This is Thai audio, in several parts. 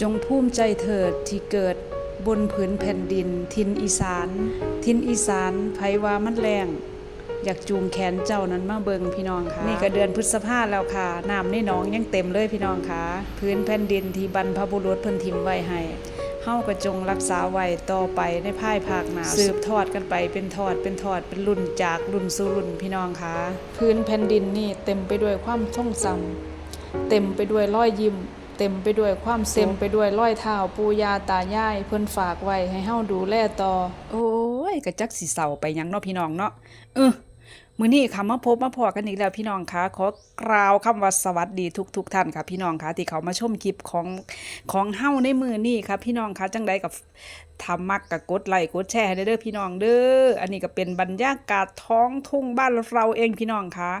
จงภูมิใจเถิดที่เกิดบนผืนแผ่นดิน ทินอีสาน ทินอีสานไผว่ามันแรงอยากจูงแขนเจ้านั้นมาเบิงพี่น้องค่ะนี่ก็เดือนพฤษภาแล้วค่ะน้ำในหนองยังเต็มเลยพี่น้องค่ะพื้นแผ่นดินที่บรรพบุรุษเพิ่นทิมไว้ให้เฮาก็จงรักษาไว้ต่อไปในภายภาคหน้าสืบทอดกันไปเป็นทอดเป็นทอดเป็นรุ่นจากรุ่นสู่รุ่นพี่น้องค่ะพื้นแผ่นดินนี่เต็มไปด้วยความทรงจำเต็มไปด้วยรอยยิ้ม เต็มไปด้วยความเต็มไปด้วยรอยเท้าปู่ย่าตายายเพิ่นฝากไว้ให้เฮาดูแลต่อ โอ้ยกะจักสิเศร้าไปหยังเนาะพี่น้องเนาะเออ มื้อนี้ค่ะมาพบมาพอกันอีกแล้วพี่น้องคะขอกล่าวคำว่าสวัสดีทุกทุกๆท่านค่ะ พี่น้องคะที่เขามาชมคลิปของของเฮาในมือนี้ค่ะ พี่น้องคะจังใดกับทำมักกับกดไลค์กดแชร์ให้เด้อพี่น้องเด้ออันนี้ก็เป็นบรรยากาศท้องทุ่งบ้านเราเองพี่น้องคะ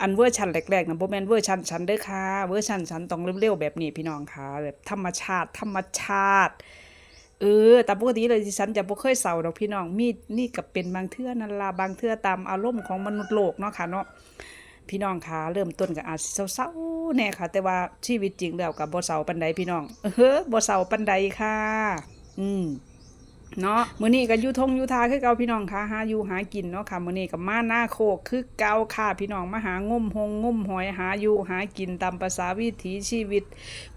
อันเวอร์ชันแรกๆนะโบแมนเวอร์ชันฉันเด้อค่ะเวอร์ชันฉันต้องเร็วๆแบบนี้พี่น้องค่ะแบบธรรมชาติ ธรรมชาติ เออแต่ปกติเลยที่ฉันจะบ่เคยเศร้าดอกพี่น้องมีนี่ก็เป็นบางเทื่อนั่นละบางเทื่อตามอารมณ์ของมนุษย์โลกเนาะค่ะเนาะพี่น้องค่ะเริ่มต้นก็อาจสิเศร้าๆแน่ค่ะ แต่ว่าชีวิตจริงแล้วกับ่เศร้าปานใดพี่น้องเออบ่เศร้าปานใดค่ะ อืม เนาะมื้อนี้ก็อยู่ทงอยู่ทาคือเก่าพี่น้องค่ะหาอยู่หากินเนาะค่ะมื้อนี้ก็มาหน้าโคกคือเก่าค่ะพี่น้องมาหางมหงงมหอยหาอยู่หากินตามภาษาวิถีชีวิต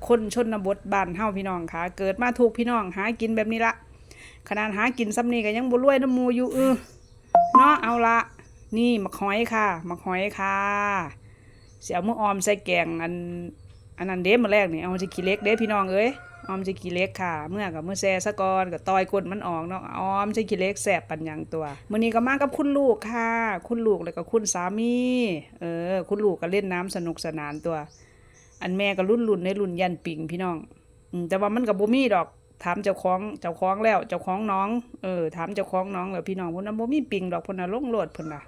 คนชนบทบ้านเฮาพี่น้องค่ะ เกิดมาถูกพี่น้องหากินแบบนี้ละขนาดหากินซ้ำนี้ก็ยังบ่รวยน้ำมูอยู่เออเนาะเอาละนี่มักหอยค่ะมักหอยค่ะเสิเอามือออมใส่แกงอัน อันนั้นเด้มื้อแรกนี่เอาสิขี้เล็กเด้พี่น้องเอ้ยออมจะกี่เล็กค่ะ เมื่อกับเมื่อแซ่สะกอนกับตอยกดมันออกเนาะออมจะกี่เล็กแสบปันหยังตัวมื้อนี้ก็มากับคุณลูกค่ะ คุณลูกแล้วก็คุณสามีเออ คุณลูกก็เล่นน้ำสนุกสนานตัว อันแม่ก็รุ่นรุ่นในรุ่นยันปิงพี่น้องอืมแต่ว่ามันก็บ่มีดอกถามเจ้าของเจ้าของแล้วเจ้าของน้องเออถามเจ้าของน้องแล้วพี่น้องพุ่นน่ะบ่มีปิงดอกพุ่นน่ะลงโลดพุ่นน่ะ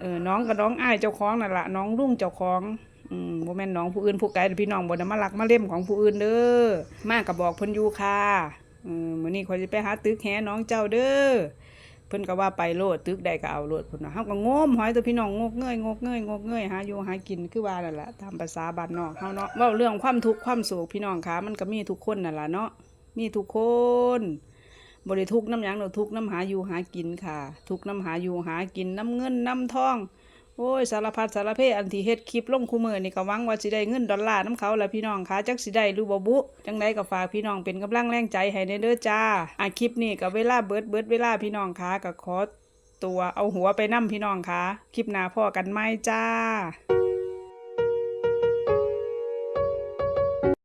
เออน้องกับน้องอ้ายเจ้าของนั่นละน้องรุ่งเจ้าของ อืมบ่แม่นน้องผู้อื่นผู้ไกลพี่น้องบ่ได้มาลักมาเล่มของผู้อื่นเด้อมากก็บอกเพิ่นอยู่ค่ะเออมื้อนี้ขอยสิไปหาตึกแหน้องเจ้าเด้อเพิ่นก็ว่าไปโลดตึกใดก็เอาโลดพุ่นน่ะเฮาก็งมหอยตัวพี่น้องงกเงยงกเงยงกเงยหาอยู่หากินคือว่านั่นล่ะตามภาษาบ้านนอกเฮาเนาะเว้าเรื่องความทุกข์ความสุขพี่น้องค่ะมันก็มีทุกคนนั่นล่ะเนาะมีทุกคนบ่ได้ทุกน้ำยังดอกทุกน้ำหาอยู่หากินค่ะ ทุกน้ำหาอยู่หากินน้ำเงินน้ำทอง โอ้ยสารพัดสารเพอันที่เฮ็ดคลิปลงคู่มือนี่ก็หวังว่าสิได้เงินดอลลาร์น้ำเขาและพี่น้องคะจักสิได้รู้บ่บุจังไดก็ฝากพี่น้องเป็นกำลังแรงใจให้ในเด้อจ้าอะคลิปนี้ก็เวลาเบิดเบิดเวลาพี่น้องคะก็ขอตัวเอาหัวไปนํพี่น้องคะคลิปหน้าพ่อกันไหมจ้า